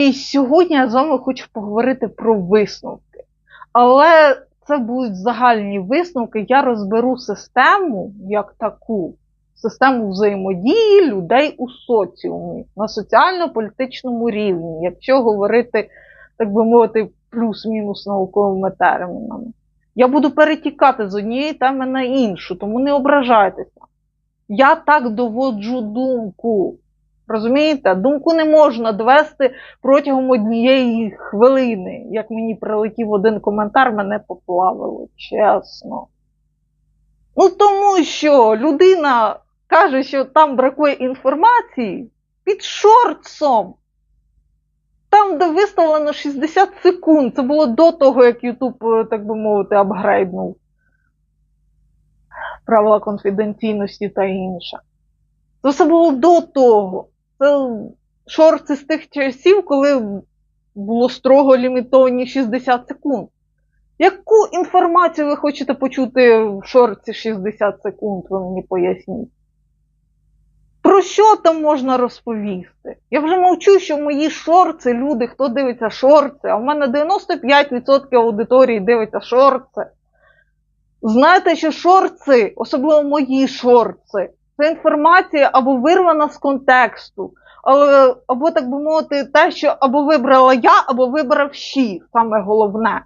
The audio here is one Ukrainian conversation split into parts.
І сьогодні я з вами хочу поговорити про висновки. Але це будуть загальні висновки. Я розберу систему як таку, систему взаємодії людей у соціумі на соціально-політичному рівні, якщо говорити, так би мовити, плюс-мінус науковими термінами. Я буду перетікати з однієї теми на іншу, тому не ображайтеся. Я так доводжу думку. Розумієте? Думку не можна довести протягом однієї хвилини. Як мені прилетів один коментар, мене поплавило, чесно. Ну, тому що людина каже, що там бракує інформації під шортсом. Там, де виставлено 60 секунд, це було до того, як YouTube, так би мовити, апгрейднув правила конфіденційності та інше. Це все було до того. Це шорти з тих часів, коли було строго лімітовані 60 секунд. Яку інформацію ви хочете почути в шорці 60 секунд, ви мені поясніть? Про що там можна розповісти? Я вже мовчу, що мої шорти, люди, хто дивиться шорти, а в мене 95% аудиторії дивиться шорти. Знаєте, що шорти, особливо мої шорти, це інформація або вирвана з контексту, або, так би мовити, те, що або вибрала я, або вибрав щі, саме головне.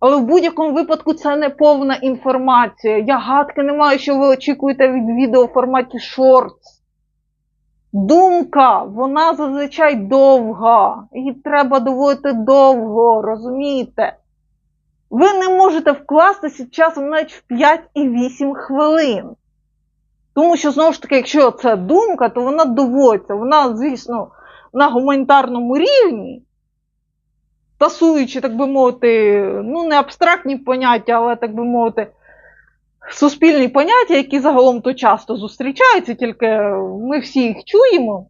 Але в будь-якому випадку це не повна інформація. Я гадки не маю, що ви очікуєте від відео в форматі шортс. Думка, вона зазвичай довга. Її треба доводити довго, розумієте? Ви не можете вкластися часом навіть в 5 і 8 хвилин. Тому що, знову ж таки, якщо це думка, то вона доводиться. Вона, звісно, на гуманітарному рівні, тасуючи, так би мовити, ну, не абстрактні поняття, але, так би мовити, суспільні поняття, які загалом то часто зустрічаються, тільки ми всі їх чуємо.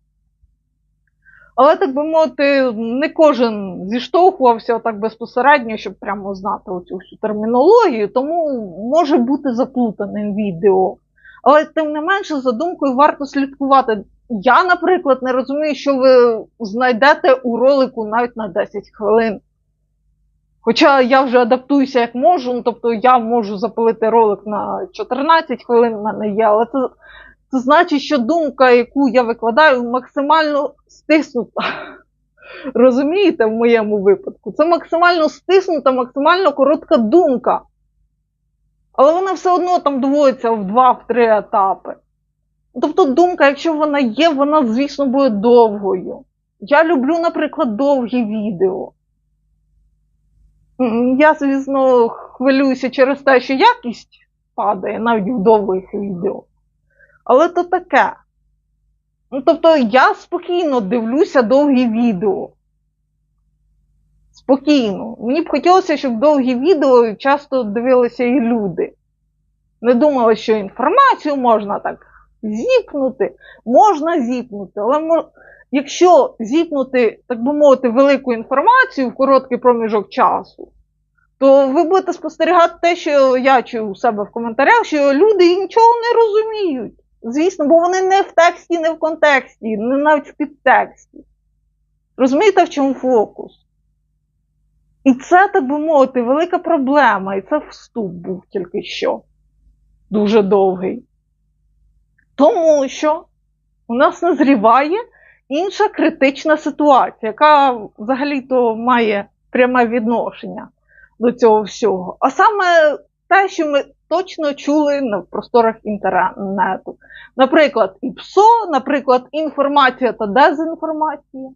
Але, так би мовити, не кожен зіштовхувався так безпосередньо, щоб прямо знати оцю всю термінологію, тому може бути заплутаним відео. Але тим не менше, за думкою варто слідкувати. Я, наприклад, не розумію, що ви знайдете у ролику навіть на 10 хвилин. Хоча я вже адаптуюся як можу, ну, тобто я можу запалити ролик на 14 хвилин, в мене є, але це, це значить, що думка, яку я викладаю, максимально стиснута. Розумієте, в моєму випадку? Це максимально стиснута, максимально коротка думка. Але вона все одно там доводиться в два-три етапи. Тобто думка, якщо вона є, вона, звісно, буде довгою. Я люблю, наприклад, довгі відео. Я, звісно, хвилююся через те, що якість падає навіть в довгих відео. Але то таке. Ну, тобто я спокійно дивлюся довгі відео. Спокійно. Мені б хотілося, щоб довгі відео часто дивилися і люди. Не думали, що інформацію можна так зіпнути, можна зіпнути, але мож... якщо зіпнути, так би мовити, велику інформацію в короткий проміжок часу, то ви будете спостерігати те, що я чую у себе в коментарях, що люди нічого не розуміють. Звісно, бо вони не в тексті, не в контексті, не навіть в підтексті. Розумієте, в чому фокус? І це, так би мовити, велика проблема. І це вступ був тільки що. Дуже довгий. Тому що у нас назріває інша критична ситуація, яка взагалі-то має пряме відношення до цього всього. А саме те, що ми точно чули на просторах інтернету. Наприклад, ІПСО, наприклад, інформація та дезінформація.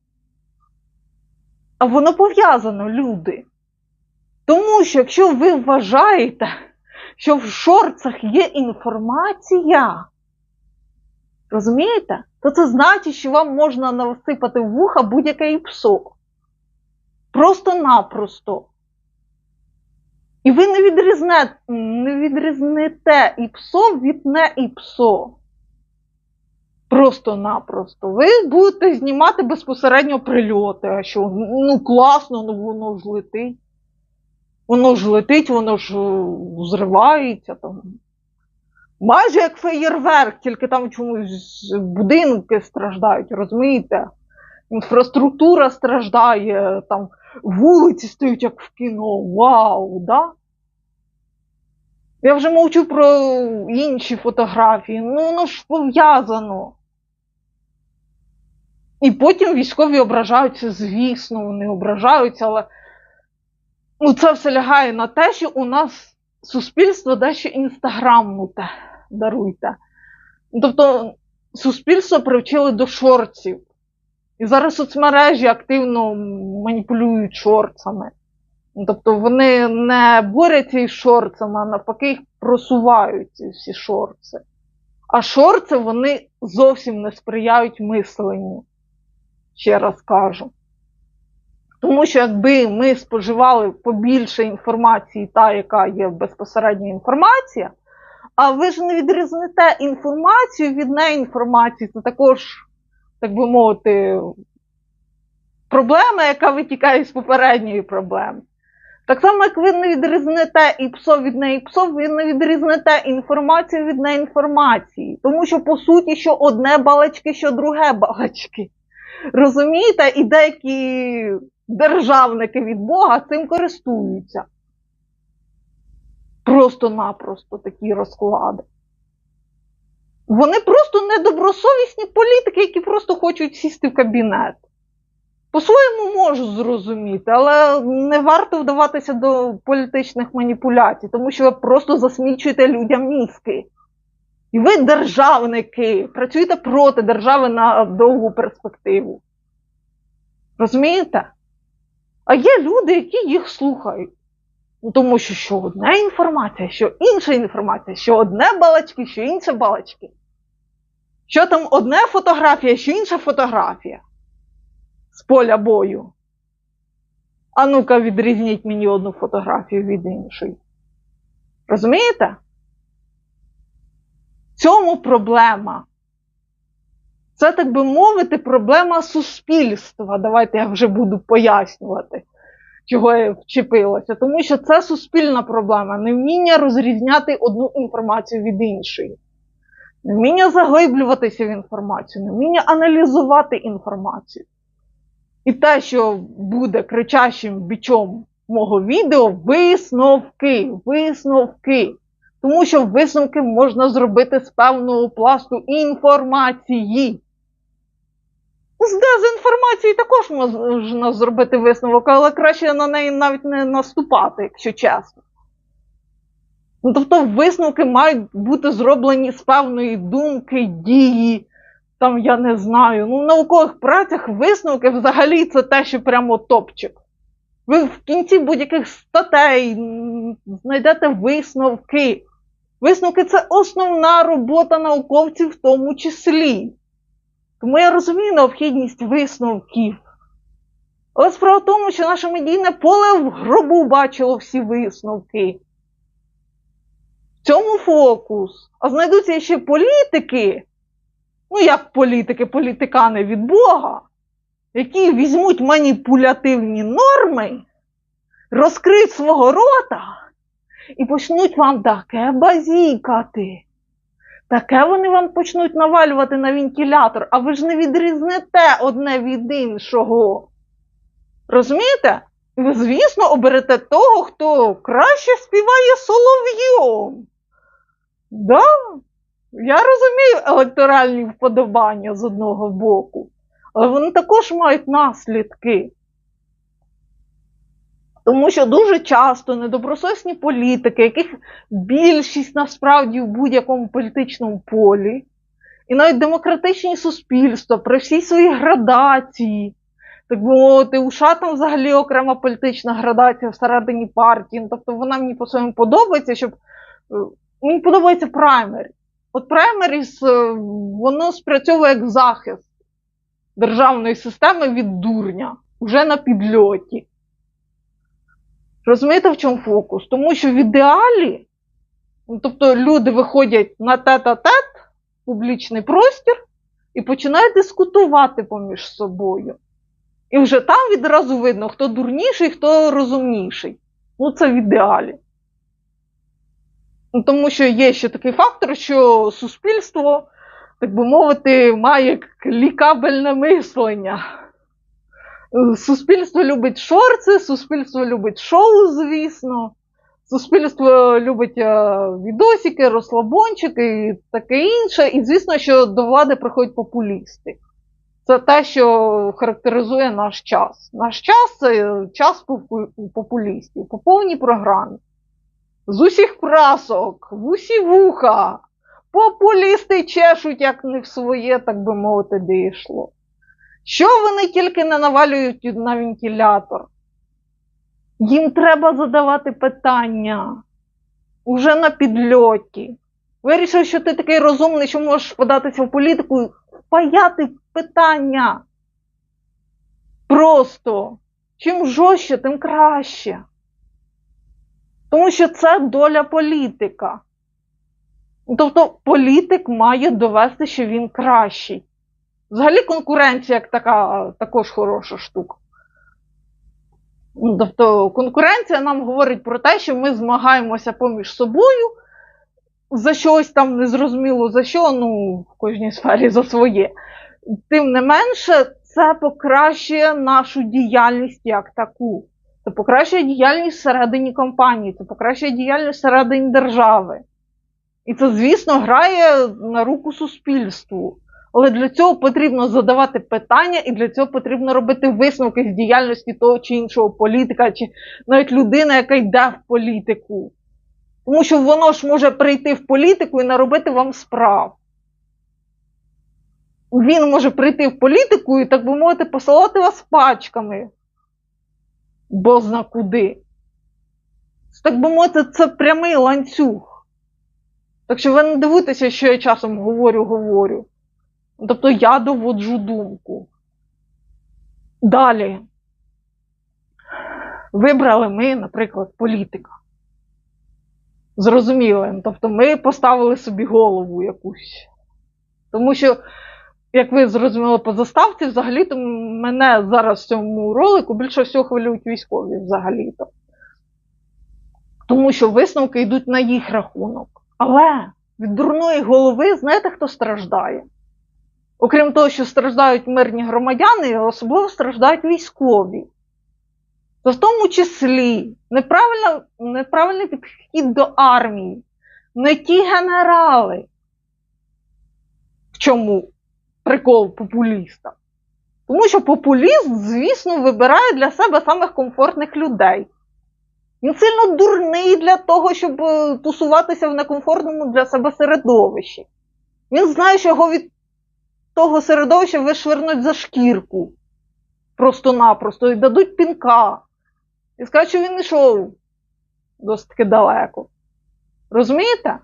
А воно пов'язано, люди. Тому що якщо ви вважаєте, що в шорцах є інформація, розумієте? То це значить, що вам можна насипати в вуха будь-яке ІПСО. Просто-напросто. І ви не, відрізне, не відрізнете ІПСО від не ІПСО. Просто-напросто. Ви будете знімати безпосередньо прильоти. А що? Ну, класно, ну воно ж летить. Воно ж летить, воно ж е, зривається там. Майже як феєрверк, тільки там чомусь будинки страждають, розумієте? інфраструктура страждає, там вулиці стають як в кіно. Вау, да? Я вже мовчу про інші фотографії. Ну, воно ж пов'язано. І потім військові ображаються, звісно, вони ображаються, але ну, це все лягає на те, що у нас суспільство дещо інстаграмнуте, даруйте. Тобто суспільство привчили до шорців. І зараз соцмережі активно маніпулюють шорцами. Тобто вони не борються із шорцами, а навпаки їх просувають ці всі шорци. А шорци вони зовсім не сприяють мисленню. Ще раз кажу. Тому що якби ми споживали побільше інформації, та, яка є безпосередня інформація, а ви ж не відрізнете інформацію від неінформації, це також, так би мовити, проблема, яка витікає з попередньої проблеми. Так само, як ви не відрізнете ІПСО від неІПСО, ви не відрізнете інформацію від неінформації. Тому що, по суті, що одне балачки, що друге балачки. Розумієте? І деякі державники від Бога цим користуються. Просто-напросто такі розклади. Вони просто недобросовісні політики, які просто хочуть сісти в кабінет. По-своєму можу зрозуміти, але не варто вдаватися до політичних маніпуляцій, тому що ви просто засмічуєте людям мізки. І ви державники, працюєте проти держави на довгу перспективу. Розумієте? А є люди, які їх слухають. Ну, Тому що що одна інформація, що інша інформація, що одне балачки, що інше балачки. Що там одна фотографія, що інша фотографія з поля бою. А ну-ка, відрізніть мені одну фотографію від іншої. Розумієте? В цьому проблема. Це, так би мовити, проблема суспільства. Давайте я вже буду пояснювати, чого я вчепилася. Тому що це суспільна проблема, невміння розрізняти одну інформацію від іншої. Невміння заглиблюватися в інформацію, невміння аналізувати інформацію. І те, що буде кричащим бічом мого відео, висновки, висновки. Тому що висновки можна зробити з певного пласту інформації. З дезінформації також можна зробити висновок, але краще на неї навіть не наступати, якщо чесно. Ну, тобто висновки мають бути зроблені з певної думки, дії, там я не знаю. Ну, в наукових працях висновки взагалі це те, що прямо топчик. Ви в кінці будь-яких статей знайдете висновки. Висновки це основна робота науковців в тому числі. Тому я розумію необхідність висновків. Але справа в тому, що наше медійне поле в гробу бачило всі висновки. В цьому фокус. А знайдуться ще політики, ну як політики, політикани від Бога, які візьмуть маніпулятивні норми, розкриють свого рота і почнуть вам таке базікати. Таке вони вам почнуть навалювати на вентилятор, а ви ж не відрізнете одне від іншого. Розумієте? Ви, звісно, оберете того, хто краще співає солов'єм. Да? Я розумію електоральні вподобання з одного боку, але вони також мають наслідки. Тому що дуже часто недобросовісні політики, яких більшість насправді в будь-якому політичному полі, і навіть демократичні суспільства при всій своїй градації, так би мовити, у США там взагалі окрема політична градація всередині партії. Ну, тобто вона мені по-своєму подобається, щоб мені подобається праймері. От праймеріс, воно спрацьовує як захист державної системи від дурня уже на підльоті. Розумієте, в чому фокус? Тому що в ідеалі, ну, тобто люди виходять на тет-а-тет, публічний простір, і починають дискутувати поміж собою. І вже там відразу видно, хто дурніший, хто розумніший. Ну, це в ідеалі. Ну, Тому що є ще такий фактор, що суспільство, так би мовити, має клікабельне мислення. Суспільство любить шорти, суспільство любить шоу, звісно. Суспільство любить е, відосики, розслабончики і таке інше. І звісно, що до влади приходять популісти. Це те, що характеризує наш час. Наш час це час попу- популістів по повній програмі. З усіх прасок, в усі вуха. Популісти чешуть, як не в своє, так би мовити, дійшло. Що вони тільки не навалюють на вентилятор? Їм треба задавати питання уже на підльоті. Вирішив, що ти такий розумний, що можеш податися в політику, паяти питання. Просто. Чим жорстче, тим краще. Тому що це доля політика. Тобто політик має довести, що він кращий. Взагалі конкуренція як така також хороша штука. Ну, Тобто конкуренція нам говорить про те, що ми змагаємося поміж собою за щось там незрозуміло за що, ну, в кожній сфері за своє. Тим не менше, це покращує нашу діяльність як таку. Це покращує діяльність всередині компанії, це покращує діяльність всередині держави. І це, звісно, грає на руку суспільству. Але для цього потрібно задавати питання, і для цього потрібно робити висновки з діяльності того чи іншого політика, чи навіть людина, яка йде в політику. Тому що воно ж може прийти в політику і наробити вам справ. Він може прийти в політику і, так би мовити, посилати вас пачками. Бозна куди. Так би мовити, це прямий ланцюг. Так що ви не дивуйтеся, що я часом говорю, говорю. Тобто я доводжу думку. Далі. Вибрали ми, наприклад, політика. Зрозуміли. Тобто ми поставили собі голову якусь. Тому що, як ви зрозуміли по заставці, взагалі-то мене зараз в цьому ролику більше всього хвилюють військові взагалі-то. Тому що висновки йдуть на їх рахунок. Але від дурної голови, знаєте, хто страждає? Окрім того, що страждають мирні громадяни, особливо страждають військові. То в тому числі неправильний підхід до армії, не ті генерали. Чому прикол популіста? Тому що популіст, звісно, вибирає для себе самих комфортних людей. Він сильно дурний для того, щоб е, тусуватися в некомфортному для себе середовищі. Він знає, що його від того середовища вишвернуть за шкірку. Просто-напросто і дадуть пінка. І скажуть, що він йшов досить таки далеко. Розумієте?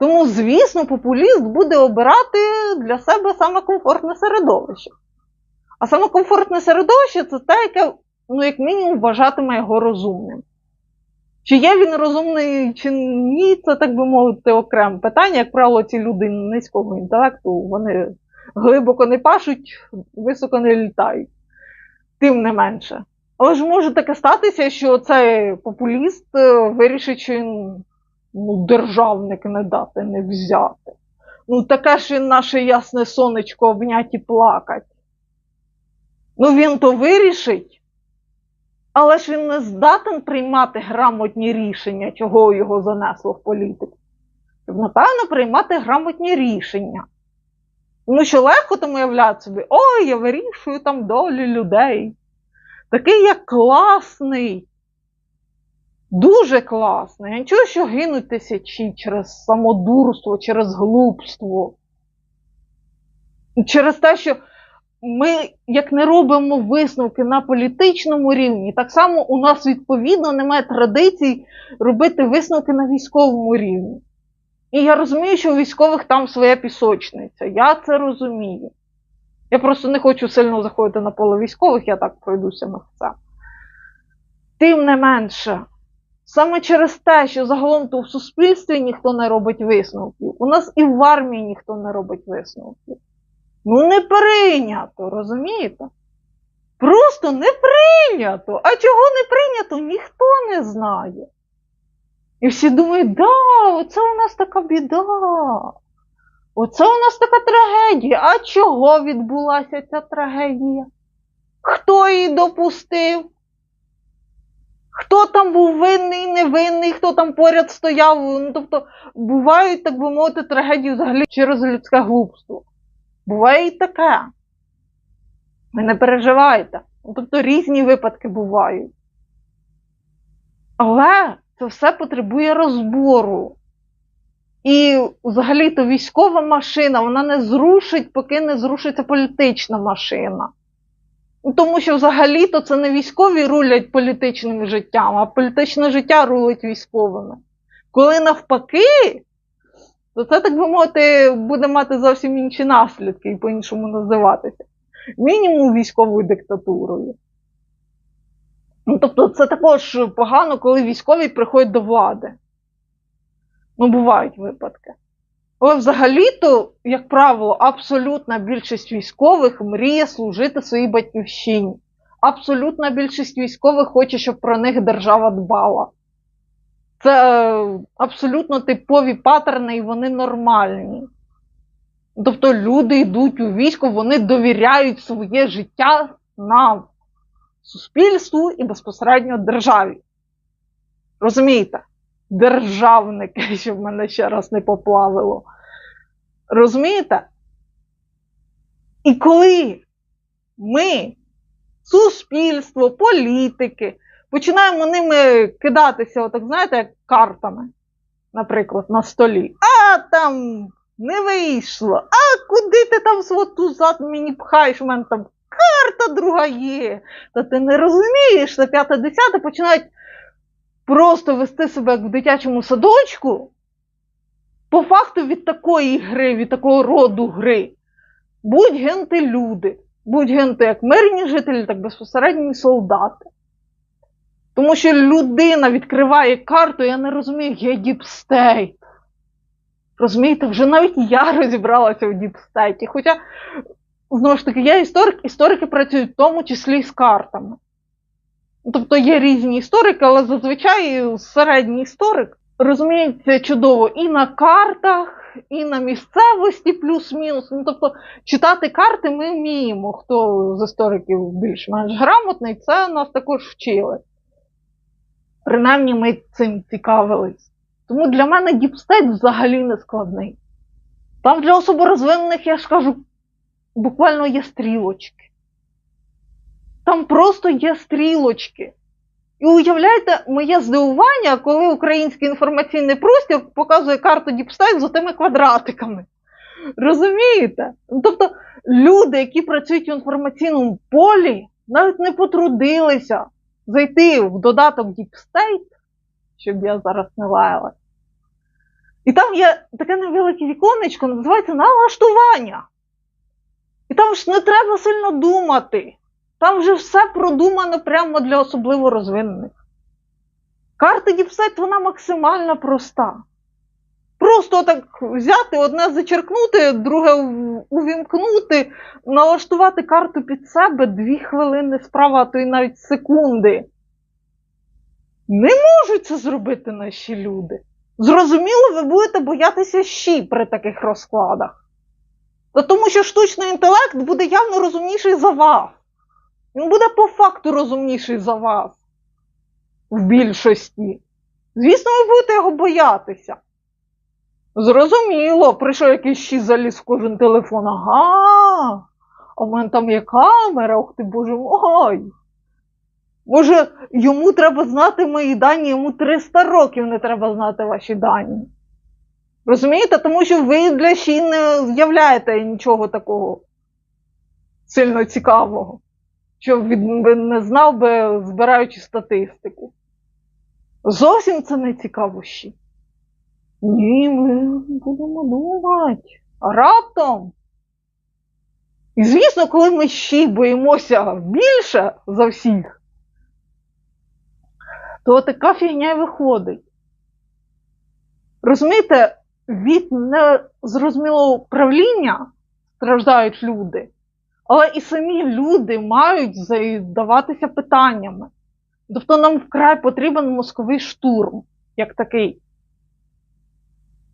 Тому, звісно, популіст буде обирати для себе саме комфортне середовище. А саме комфортне середовище це те, яке, ну, як мінімум, вважатиме його розумним. Чи є він розумний, чи ні, це, так би мовити, окреме питання. Як правило, ці люди низького інтелекту, вони глибоко не пашуть, високо не літають. Тим не менше. Але ж може таке статися, що цей популіст е, вирішить, що він ну, державник не дати, не взяти. Ну, таке ж він наше ясне сонечко обнять і плакать. Ну, він то вирішить, але ж він не здатен приймати грамотні рішення, чого його занесло в політику. Напевно, приймати грамотні рішення. Тому що легко там уявляти собі, ой, я вирішую там долі людей. Такий я класний, дуже класний. Я не чую, що гинуть тисячі через самодурство, через глупство. Через те, що ми, як не робимо висновки на політичному рівні, так само у нас відповідно немає традицій робити висновки на військовому рівні. І я розумію, що у військових там своя пісочниця. Я це розумію. Я просто не хочу сильно заходити на поле військових, я так пройдуся на це. Тим не менше, саме через те, що загалом то в суспільстві ніхто не робить висновків, у нас і в армії ніхто не робить висновків. Ну, не прийнято, розумієте? Просто не прийнято. А чого не прийнято, ніхто не знає. І всі думають, да, оце у нас така біда. Оце у нас така трагедія. А чого відбулася ця трагедія? Хто її допустив? Хто там був винний, невинний, хто там поряд стояв. Ну, тобто бувають, так би мовити, трагедії взагалі через людське глупство. Буває і таке. Ви не переживайте. Ну, Тобто різні випадки бувають. Але це все потребує розбору. І взагалі-то військова машина, вона не зрушить, поки не зрушиться політична машина. Тому що взагалі-то це не військові рулять політичним життям, а політичне життя рулить військовими. Коли навпаки, то це, так би мовити, буде мати зовсім інші наслідки і по-іншому називатися. Мінімум військовою диктатурою. Ну, тобто, це також погано, коли військові приходять до влади. Ну, бувають випадки. Але взагалі-то, як правило, абсолютна більшість військових мріє служити своїй батьківщині. Абсолютна більшість військових хоче, щоб про них держава дбала. Це е, абсолютно типові паттерни, і вони нормальні. Тобто люди йдуть у військо, вони довіряють своє життя нам, суспільству і безпосередньо державі. Розумієте? Державники, щоб мене ще раз не поплавило. Розумієте? І коли ми, суспільство, політики, починаємо ними кидатися, отак, знаєте, як картами, наприклад, на столі. А там не вийшло. А куди ти там свого туза мені пхаєш? У мене там карта друга є. Та ти не розумієш, на п'яте десяте починають просто вести себе як в дитячому садочку. По факту від такої гри, від такого роду гри. Будь генти люди, будь генти як мирні жителі, так безпосередні солдати. Тому що людина відкриває карту, я не розумію, є діпстейт. Розумієте, вже навіть я розібралася в діпстейті. Хоча, знову ж таки, я історик, історики працюють в тому числі з картами. Тобто є різні історики, але зазвичай середній історик розуміється чудово і на картах, і на місцевості, плюс-мінус. Ну, тобто, читати карти ми вміємо. Хто з істориків більш-менш грамотний, це нас також вчили. Принаймні ми цим цікавились. Тому для мене діпстейт взагалі не складний. Там для особо розвинених, я ж кажу, буквально є стрілочки. Там просто є стрілочки. І уявляєте, моє здивування, коли український інформаційний простір показує карту Діпстайт з отими квадратиками. Розумієте? Тобто люди, які працюють в інформаційному полі, навіть не потрудилися зайти в додаток Deep щоб я зараз не лаялась. І там є таке невелике віконечко, називається налаштування. І там ж не треба сильно думати. Там вже все продумано прямо для особливо розвинених. Карта Діпсайт, вона максимально проста. Просто так взяти, одне зачеркнути, друге увімкнути, налаштувати карту під себе дві хвилини справа, а то й навіть секунди. Не можуть це зробити наші люди. Зрозуміло, ви будете боятися щі при таких розкладах. Та тому що штучний інтелект буде явно розумніший за вас. Він буде по факту розумніший за вас. В більшості. Звісно, ви будете його боятися. Зрозуміло, прийшов якийсь щі заліз в кожен телефон. Ага, а в мене там є камера, ох ти боже мой. Може, йому треба знати мої дані, йому 300 років не треба знати ваші дані. Розумієте? Тому що ви для щі не з'являєте нічого такого сильно цікавого що він не знав би, збираючи статистику. Зовсім це не цікаво ще. Ні, ми будемо думати. Раптом. І звісно, коли ми ще боїмося більше за всіх, то така фігня й виходить. Розумієте, від незрозумілого управління страждають люди. Але і самі люди мають задаватися питаннями. Тобто нам вкрай потрібен мозковий штурм, як такий.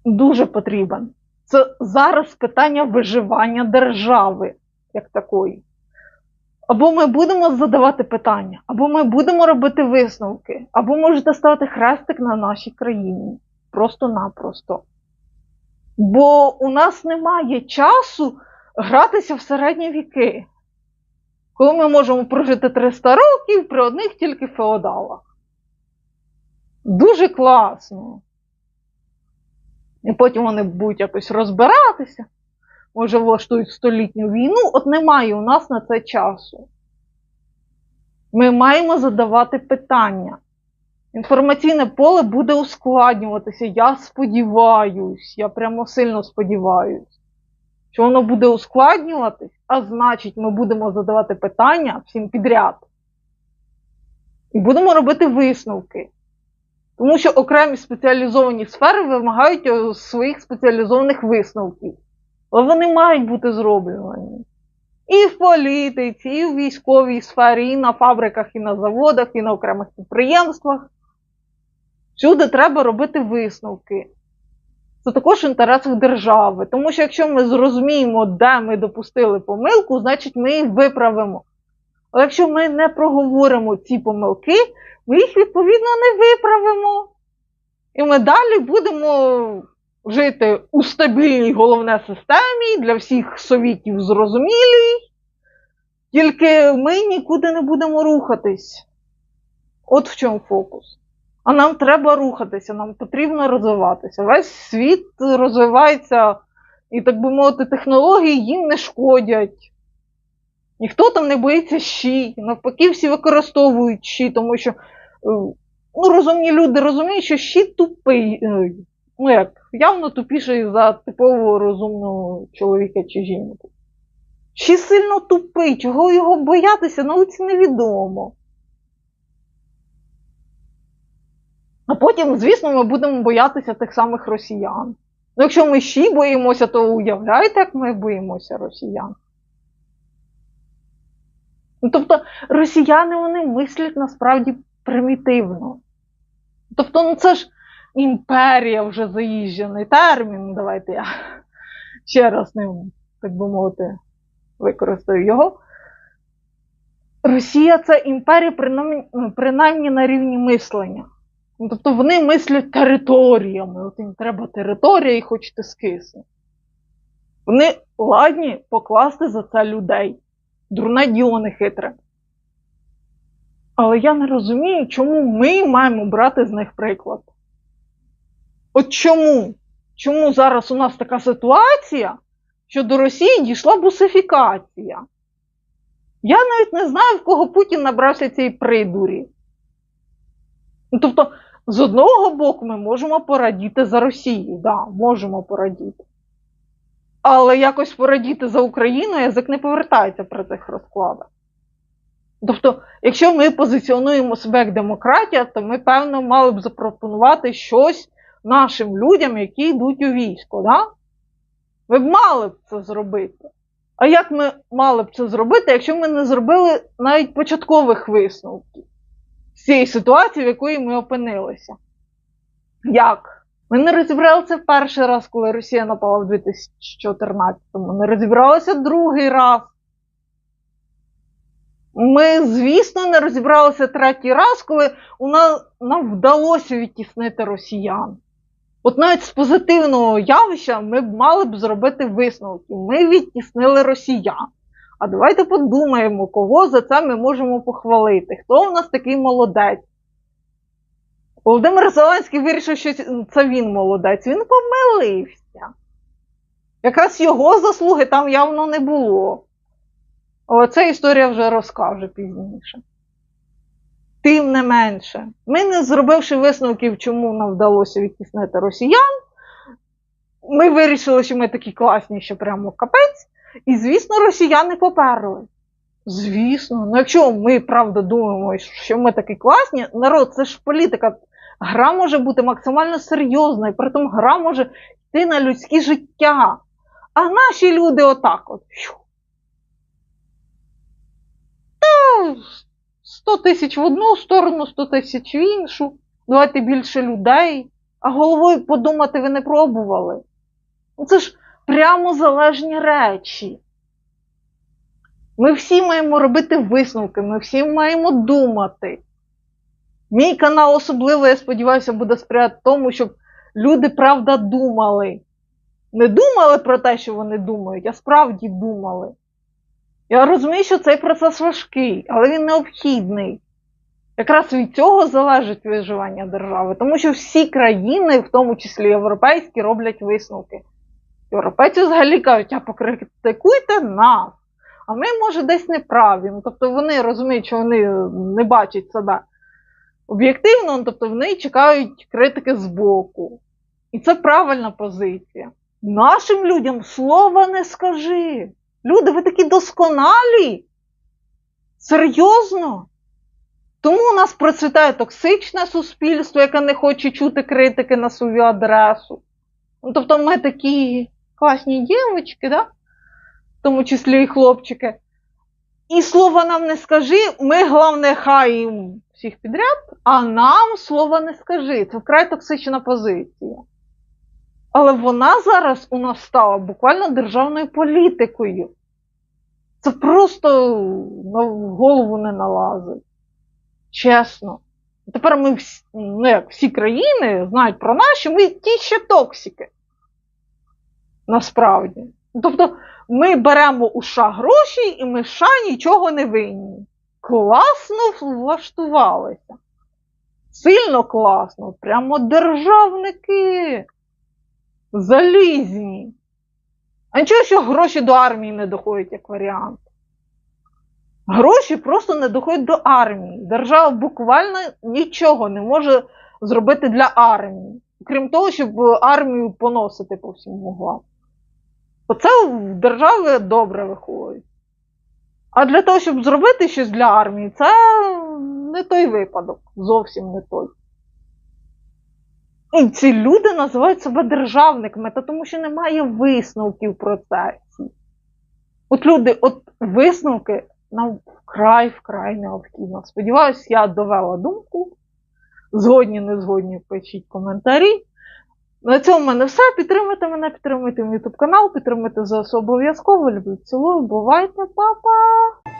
Дуже потрібен. Це зараз питання виживання держави, як такої. Або ми будемо задавати питання, або ми будемо робити висновки, або можете ставити хрестик на нашій країні. Просто-напросто. Бо у нас немає часу гратися в середні віки, коли ми можемо прожити 300 років при одних тільки феодалах. Дуже класно. І потім вони будуть якось розбиратися, може влаштують столітню війну. От немає у нас на це часу. Ми маємо задавати питання. Інформаційне поле буде ускладнюватися. Я сподіваюсь, я прямо сильно сподіваюсь, що воно буде ускладнюватись, а значить, ми будемо задавати питання всім підряд. І будемо робити висновки. Тому що окремі спеціалізовані сфери вимагають е, своїх спеціалізованих висновків. Але вони мають бути зроблені. І в політиці, і в військовій сфері, і на фабриках, і на заводах, і на окремих підприємствах. Всюди треба робити висновки. Це також в інтересах держави. Тому що якщо ми зрозуміємо, де ми допустили помилку, значить ми їх виправимо. Але якщо ми не проговоримо ці помилки, ми їх відповідно не виправимо. І ми далі будемо жити у стабільній головне системі, для всіх совітів зрозумілій, тільки ми нікуди не будемо рухатись. От в чому фокус. А нам треба рухатися, нам потрібно розвиватися. Весь світ розвивається, і, так би мовити, технології їм не шкодять. Ніхто там не боїться щі, навпаки, всі використовують щі, тому що е, ну, розумні люди розуміють, що щі тупий. е, Ну як, явно тупіший за типового розумного чоловіка чи жінку. Щі сильно тупий, чого його боятися, науці невідомо. А потім, звісно, ми будемо боятися тих самих росіян. Ну, якщо ми щі боїмося, то уявляєте, як ми боїмося росіян. Ну, тобто росіяни вони мислять насправді примітивно. Тобто, ну це ж імперія вже заїжджений термін. Давайте я ще раз ним, так би мовити, використаю його. Росія це імперія, принаймні, принаймні на рівні мислення. Ну, Тобто вони мислять територіями. От їм треба територія і хочете скисне. Вони ладні покласти за це людей. Дурне діло не хитре. Але я не розумію, чому ми маємо брати з них приклад. От чому? Чому зараз у нас така ситуація, що до Росії дійшла бусифікація? Я навіть не знаю, в кого Путін набрався цієї придурі. Ну, тобто, з одного боку, ми можемо порадіти за Росію, да, можемо порадіти. Але якось порадіти за Україну язик не повертається при цих розкладах. Тобто, якщо ми позиціонуємо себе як демократія, то ми, певно, мали б запропонувати щось нашим людям, які йдуть у військо. Да? Ви б мали б це зробити. А як ми мали б це зробити, якщо ми не зробили навіть початкових висновків цієї ситуації, в якої ми опинилися? Як? Ми не розібралися перший раз, коли Росія напала в 2014-му. Не розібралися другий раз. Ми, звісно, не розібралися третій раз, коли у нас, нам вдалося відтіснити росіян. От навіть з позитивного явища ми б мали б зробити висновки. Ми відтіснили росіян. А давайте подумаємо, кого за це ми можемо похвалити. Хто в нас такий молодець? Володимир Зеленський вирішив, що це він молодець. Він помилився. Якраз його заслуги там явно не було. Але ця історія вже розкаже пізніше. Тим не менше, ми, не зробивши висновків, чому нам вдалося відтіснити росіян, ми вирішили, що ми такі класні, що прямо капець. І, звісно, росіяни поперли. Звісно, ну якщо ми правда думаємо, що ми такі класні, народ, це ж політика. Гра може бути максимально серйозною, при тому гра може йти на людське життя. А наші люди отак от. Та 100 тисяч в одну сторону, 100 тисяч в іншу. Давайте більше людей. А головою подумати ви не пробували. Ну, Це ж прямо залежні речі. Ми всі маємо робити висновки, ми всі маємо думати. Мій канал особливо, я сподіваюся, буде сприяти тому, щоб люди правда думали. Не думали про те, що вони думають, а справді думали. Я розумію, що цей процес важкий, але він необхідний. Якраз від цього залежить виживання держави, тому що всі країни, в тому числі європейські, роблять висновки. Європейці взагалі кажуть, а покритикуйте нас. А ми, може, десь неправі. Ну, тобто вони розуміють, що вони не бачать себе об'єктивно, ну, тобто вони чекають критики збоку. І це правильна позиція. Нашим людям слова не скажи. Люди, ви такі досконалі. Серйозно? Тому у нас процвітає токсичне суспільство, яке не хоче чути критики на свою адресу. Ну, тобто ми такі класні дівчатки, да? в тому числі і хлопчики. І слова нам не скажи, ми, головне, хаємо всіх підряд, а нам слова не скажи. Це вкрай токсична позиція. Але вона зараз у нас стала буквально державною політикою. Це просто на голову не налазить. Чесно. Тепер ми всі, ну як всі країни знають про що ми ті ще токсики. Насправді. Тобто ми беремо у США гроші, і ми в США нічого не винні. Класно влаштувалися. Сильно класно. Прямо державники. Залізні. А нічого, що гроші до армії не доходять як варіант. Гроші просто не доходять до армії. Держава буквально нічого не може зробити для армії. Крім того, щоб армію поносити по всім вуглам. Оце в держави добре виходить. А для того, щоб зробити щось для армії, це не той випадок. Зовсім не той. І ці люди називають себе державниками, та тому що немає висновків в процесі. От люди, от висновки нам вкрай вкрай необхідно. Сподіваюсь, я довела думку. Згодні, не згодні, пишіть коментарі. На цьому в мене все. Підтримуйте мене, підтримуйте мій YouTube канал, підтримуйте ЗСУ обов'язково. Люблю, цілую, бувайте, па-па!